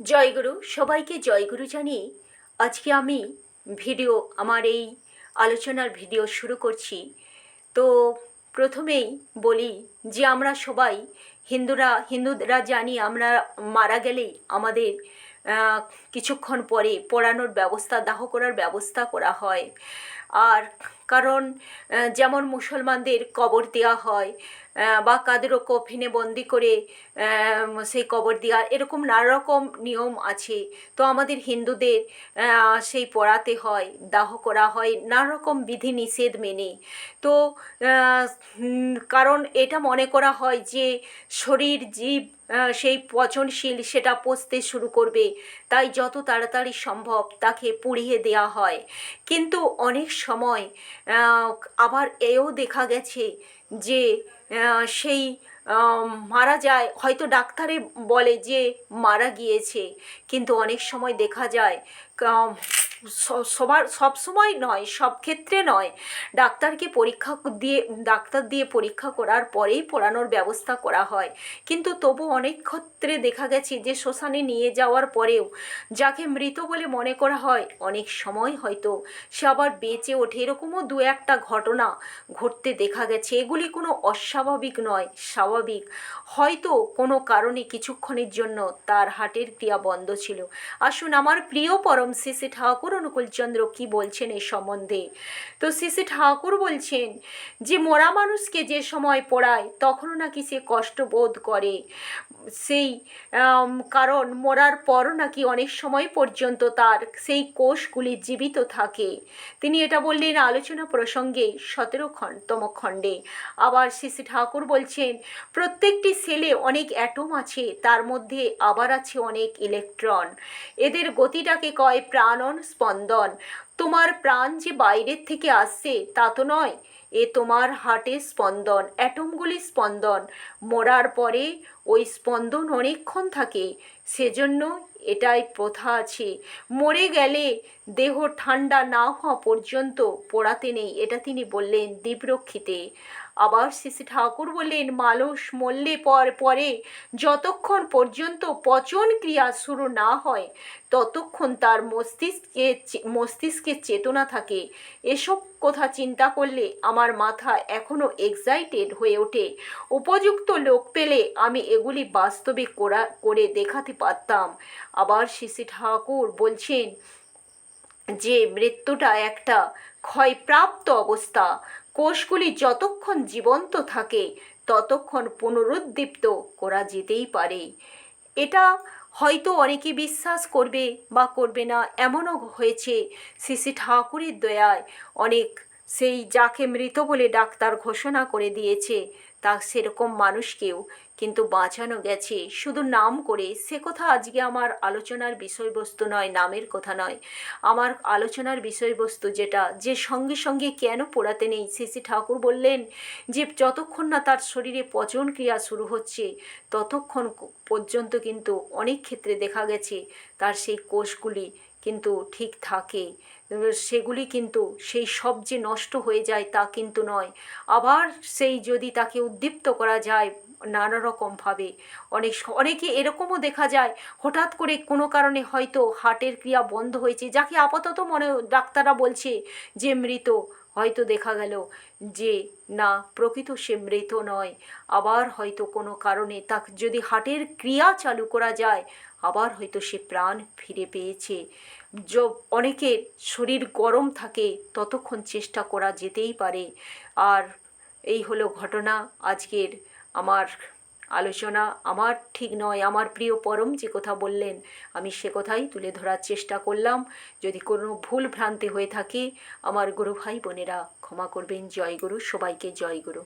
জয়গুরু, সবাইকে জয়গুরু জানিয়ে আজকে আমি ভিডিও, আমার এই আলোচনার ভিডিও শুরু করছি। তো প্রথমেই বলি যে আমরা সবাই হিন্দুরা হিন্দুরা জানি আমরা মারা গেলেই আমাদের কিছুক্ষণ পরে পোড়ানোর ব্যবস্থা, দাহ করার ব্যবস্থা করা হয়। আর কারণ যেমন মুসলমানদের কবর দেওয়া হয় বা কাদেরও কফিনে বন্দি করে সেই কবর দেওয়া এরকম নানা রকম নিয়ম আছে। তো আমাদের হিন্দুদের সেই পড়াতে হয়, দাহ করা হয় নানা রকম বিধি নিষেধ মেনে। তো কারণ এটা মনে করা হয় যে শরীর জীব সেই পচনশীল সেটা পচতে শুরু করবে। তাই যত তাড়াতাড়ি সম্ভব তাকে পুড়িয়ে দেওয়া হয়। কিন্তু অনেক সময় আবার এও দেখা গেছে যে সেই মারা যায়। হয়তো ডাক্তারে বলে যে, মারা গিয়েছে। কিন্তু অনেক সময় দেখা যায় সবার, সব সময় নয়, সব ক্ষেত্রে নয়। ডাক্তারকে পরীক্ষা দিয়ে, ডাক্তার দিয়ে পরীক্ষা করার পরেই পড়ানোর ব্যবস্থা করা হয়। কিন্তু তবু অনেক ক্ষেত্রে দেখা গেছে যে, শ্মশানে নিয়ে যাওয়ার পরেও যাকে মৃত বলে মনে করা হয়, অনেক সময় হয়তো সে আবার বেঁচে ওঠে। এরকমও দু একটা ঘটনা ঘটতে দেখা গেছে। এগুলি কোনো অস্বাভাবিক নয়, স্বাভাবিক। হয়তো কোনো কারণে কিছুক্ষণের জন্য তার হাটের ক্রিয়া বন্ধ ছিল। আসুন, আমার প্রিয় পরম শ্রী ঠাকুর অনুকূলচন্দ্র কি বলছেন এই সম্বন্ধে? তো শ্রী ঠাকুর বলছেন যে, মরা মানুষকে যে সময় পড়ায় তখনও নাকি সে কষ্ট বোধ করে। সেই কারণ মরার পরও নাকি অনেক সময় পর্যন্ত তার সেই কোষগুলি জীবিত থাকে। তিনি এটা বললেন আলোচনা প্রসঙ্গে সতেরো খণ্ডতম খণ্ডে। আবার শ্রী ঠাকুর বলছেন, প্রত্যেকটি সেলে অনেক অ্যাটম আছে, তার মধ্যে আবার আছে অনেক ইলেকট্রন। এদের গতিটাকে কয় প্রাণন স্পন্দন। তোমার প্রাণ যে বাইরের থেকে আসছে, তা তো নয়। এ তোমার হার্টের স্পন্দন, অ্যাটমগুলি স্পন্দন। মরার পরে ওই স্পন্দন অনেকক্ষণ থাকে। সেজন্য এটাই প্রথা আছে। মরে গেলে দেহ ঠান্ডা না হওয়া পর্যন্ত পোড়াতে নেই, এটা তিনি বললেন দীপরক্ষিতে। আবার শ্রী ঠাকুর বললেন মানুষ মরলে পর পরে যতক্ষণ পর্যন্ত পচন ক্রিয়া শুরু না হয়, ততক্ষণ তার মস্তিষ্কে মস্তিষ্কে চেতনা থাকে। এসব কথা চিন্তা করলে আমার মাথা এখনও এক্সাইটেড হয়ে ওঠে। উপযুক্ত লোক পেলে আমি এগুলি বাস্তবে করা, করে দেখাতে পারতাম। আবার শ্রী ঠাকুর বলছেন যে, মৃত্যুটা একটা ক্ষয়প্রাপ্ত অবস্থা। কোষগুলি যতক্ষণ জীবন্ত থাকে, ততক্ষণ পুনরুদ্দীপ্ত করা যেতেই পারে। এটা হয়তো অনেকে বিশ্বাস করবে বা করবে না, এমনও হয়েছে শ্রী ঠাকুরের দয়ায়। অনেক সেই যাকে মৃত বলে ডাক্তার ঘোষণা করে দিয়েছে তা সেরকম মানুষকেও কিন্তু বাঁচানো গেছে। শুধু নাম করে, সে কথা আজকে আমার আলোচনার বিষয়বস্তু নয়, নামের কথা নয়। আমার আলোচনার বিষয়বস্তু যেটা, যে সঙ্গে সঙ্গে কেন পোড়াতে নেই? শ্রী ঠাকুর বললেন যে, যতক্ষণ না তার শরীরে পচন ক্রিয়া শুরু হচ্ছে, ততক্ষণ পর্যন্ত কিন্তু অনেক ক্ষেত্রে দেখা গেছে তার সেই কোষগুলি কিন্তু ঠিক থাকে। সেগুলি কিন্তু সেই সব যে নষ্ট হয়ে যায় তা কিন্তু নয়। আবার সেই যদি তাকে উদ্দীপ্ত করা যায় নানা রকমভাবে অনেক অনেকে এরকমও দেখা যায়, হঠাৎ করে কোনো কারণে হয়তো হার্টের ক্রিয়া বন্ধ হয়েছে, যাকে আপাতত মনে, ডাক্তাররা বলছে যে মৃত, হয়তো দেখা গেল যে না, প্রকৃত সে মৃত নয়। আবার হয়তো কোনো কারণে তাকে, যদি হার্টের ক্রিয়া চালু করা যায় আবার হয়তো সে প্রাণ ফিরে পেয়েছে। য- অনেকের শরীর গরম থাকে, ততক্ষণ চেষ্টা করা যেতেই পারে। আর এই হলো ঘটনা আজকের আমার আলোচনা। আমার ঠিক নয়, আমার প্রিয় পরম যে কথা বললেন, আমি সে কথাই তুলে ধরার চেষ্টা করলাম। যদি কোনো ভুল ভ্রান্তি হয়ে থাকে, আমার গুরু ভাই বোনেরা ক্ষমা করবেন। জয় গুরু, সবাইকে জয় গুরু।